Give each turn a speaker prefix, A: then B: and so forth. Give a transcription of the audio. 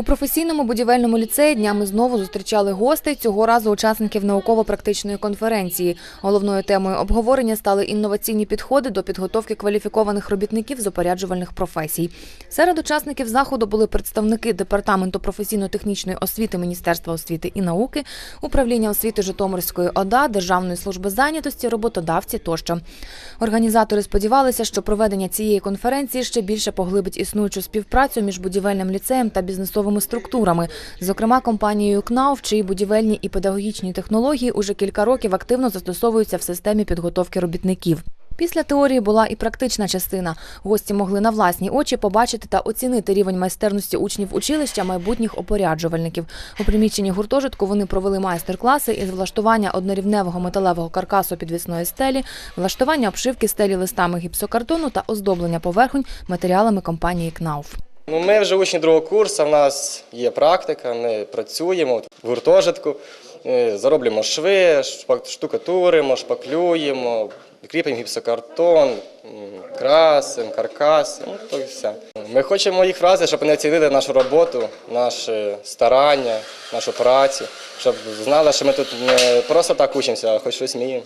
A: У професійному будівельному ліцеї днями знову зустрічали гостей, цього разу учасників науково-практичної конференції. Головною темою обговорення стали інноваційні підходи до підготовки кваліфікованих робітників з опоряджувальних професій. Серед учасників заходу були представники департаменту професійно-технічної освіти Міністерства освіти і науки, управління освіти Житомирської ОДА, Державної служби зайнятості, роботодавці тощо. Організатори сподівалися, що проведення цієї конференції ще більше поглибить існуючу співпрацю між будівельним ліцеєм та бізнесовими структурами, зокрема компанією КНАУ, чиї будівельні і педагогічні технології уже кілька років активно застосовуються в системі підготовки робітників. Після теорії була і практична частина. Гості могли на власні очі побачити та оцінити рівень майстерності учнів училища майбутніх опоряджувальників. У приміщенні гуртожитку вони провели майстер-класи із влаштування однорівневого металевого каркасу підвісної стелі, влаштування обшивки стелі листами гіпсокартону та оздоблення поверхонь матеріалами компанії КНАУФ.
B: Ну, ми вже учні другого курсу, в нас є практика, ми працюємо в гуртожитку, е, зароблюємо шви, штукатуримо, шпаклюємо, кріпимо гіпсокартон, красимо, каркас, ну, то і все. Ми хочемо їх вразити, щоб вони оцінили нашу роботу, наше старання, нашу працю, щоб знали, що ми тут не просто так учимося, а хоч щось вміємо.